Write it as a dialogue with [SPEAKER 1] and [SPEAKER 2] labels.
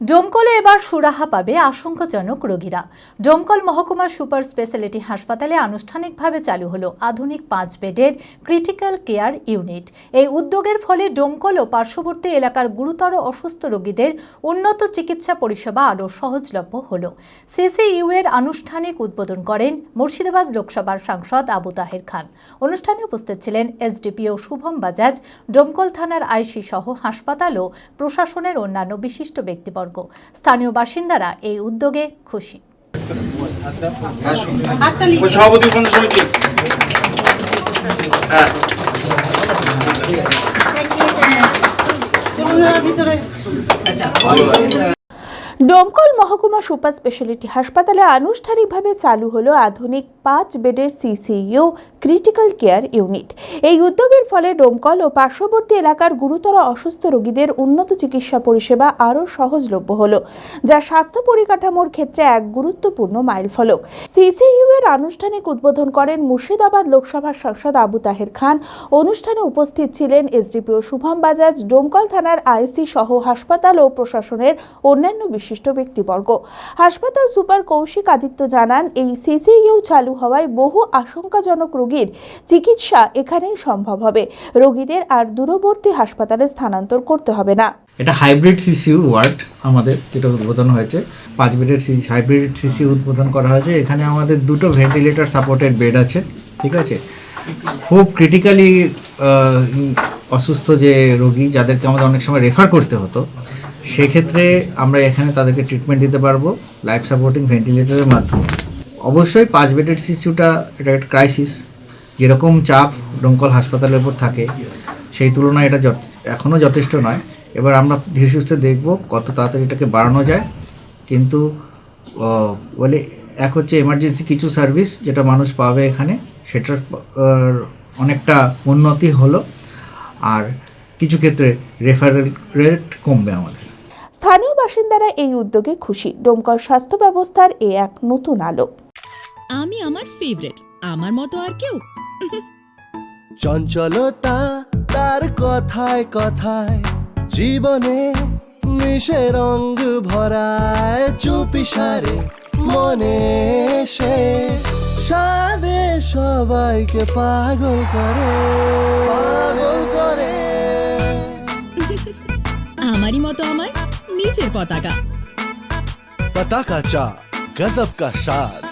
[SPEAKER 1] ডোমকলে এবার সুরাহা পাবে আশঙ্কাজনক রোগীরা। ডোমকল মহকুমার সুপার স্পেশালিটি হাসপাতালে আনুষ্ঠানিকভাবে চালু হলো আধুনিক পাঁচ বেডের ক্রিটিক্যাল কেয়ার ইউনিট। এই উদ্যোগের ফলে ডোমকল ও পার্শ্ববর্তী এলাকার গুরুতর অসুস্থ রোগীদের উন্নত চিকিৎসা পরিষেবা আরও সহজলভ্য হল। সিসিইউ এর আনুষ্ঠানিক উদ্বোধন করেন মুর্শিদাবাদ লোকসভার সাংসদ আবু তাহের খান। অনুষ্ঠানে উপস্থিত ছিলেন এসডিপিও শুভম বাজাজ, ডোমকল থানার আইসি সহ হাসপাতাল ও প্রশাসনের অন্যান্য বিশিষ্ট ব্যক্তিবর্গ। স্থানীয় বাসিন্দারা এই উদ্যোগে খুশি।
[SPEAKER 2] ওই
[SPEAKER 3] ডোমকল মহকুমা সুপার স্পেশালিটি হাসপাতালে আনুষ্ঠানিকভাবে চালু হলো আধুনিক পাঁচ বেডের সিসিইউ ক্রিটিক্যাল কেয়ার ইউনিট। এই উদ্যোগের ফলে ডোমকল ও পার্শ্ববর্তী এলাকার গুরুতর অসুস্থ রোগীদের উন্নত চিকিৎসা পরিষেবা আরও সহজলভ্য হলো, যা স্বাস্থ্য পরিকাঠামোর ক্ষেত্রে এক গুরুত্বপূর্ণ মাইলফলক। সিসিইউ এর আনুষ্ঠানিক উদ্বোধন করেন মুর্শিদাবাদ লোকসভার সাংসদ আবু তাহের খান। অনুষ্ঠানে উপস্থিত ছিলেন এসডিপিও শুভম বাজাজ ডোমকল থানার আইসি সহ হাসপাতাল ও প্রশাসনের অন্যান্য বিশিষ্ট ব্যক্তিবর্গ। হাসপাতাল সুপার কৌশিক আদিত্য জানান, এই সিসিইউ চালু হওয়ায় বহু আশঙ্কাজনক রোগীর চিকিৎসা এখানেই সম্ভব হবে। রোগীদের আর দূরবর্তী হাসপাতালে স্থানান্তর করতে হবে না।
[SPEAKER 4] এটা হাইব্রিড সিসিউ ওয়ার্ড আমাদের যেটা উদ্বোধন হয়েছে। পাঁচ বেডের সিসি হাইব্রিড সিসি উদ্বোধন করা হয়েছে। এখানে আমাদের দুটো ভেন্টিলেটর সাপোর্টেড বেড আছে, ঠিক আছে? খুব ক্রিটিক্যালি অসুস্থ যে রোগী যাদেরকে আমাদের অনেক সময় রেফার করতে হতো সেক্ষেত্রে আমরা এখানে তাদেরকে ট্রিটমেন্ট দিতে পারব লাইফ সাপোর্টিং ভেন্টিলেটরের মাধ্যমে। অবশ্যই পাঁচ বেডের সিসিউটা এটা একটা ক্রাইসিস যেরকম চাপ ডোমকল হাসপাতালের উপর থাকে, সেই তুলনায় এটা এখনও যথেষ্ট নয়। এবার আমরা ধীরে সুস্থে দেখব কত তাড়াতাড়ি এটাকে বাড়ানো যায়। কিন্তু বলে এক হচ্ছে এমার্জেন্সি কিছু সার্ভিস যেটা মানুষ পাবে এখানে, সেটার অনেকটা উন্নতি হলো। আর কিছু ক্ষেত্রে রেফারেল রেট কমবে আমাদের।
[SPEAKER 3] স্থানীয় বাসিন্দারা এই উদ্যোগে খুশি। ডোমকল স্বাস্থ্য ব্যবস্থার এ এক নতুন আলো।
[SPEAKER 5] আমি আমার ফেভারিট আমার মতো আর কেউ?
[SPEAKER 6] চঞ্চলতা তার কথায় কথায় জীবনে মিশে রঙ ভরায় চুপি সারে মনে সে। সাদে সবাইকে পাগল করে পাগল করে।
[SPEAKER 5] আমারই মতো আমার नीचे पौतागा
[SPEAKER 6] पता का चा गजब का शाद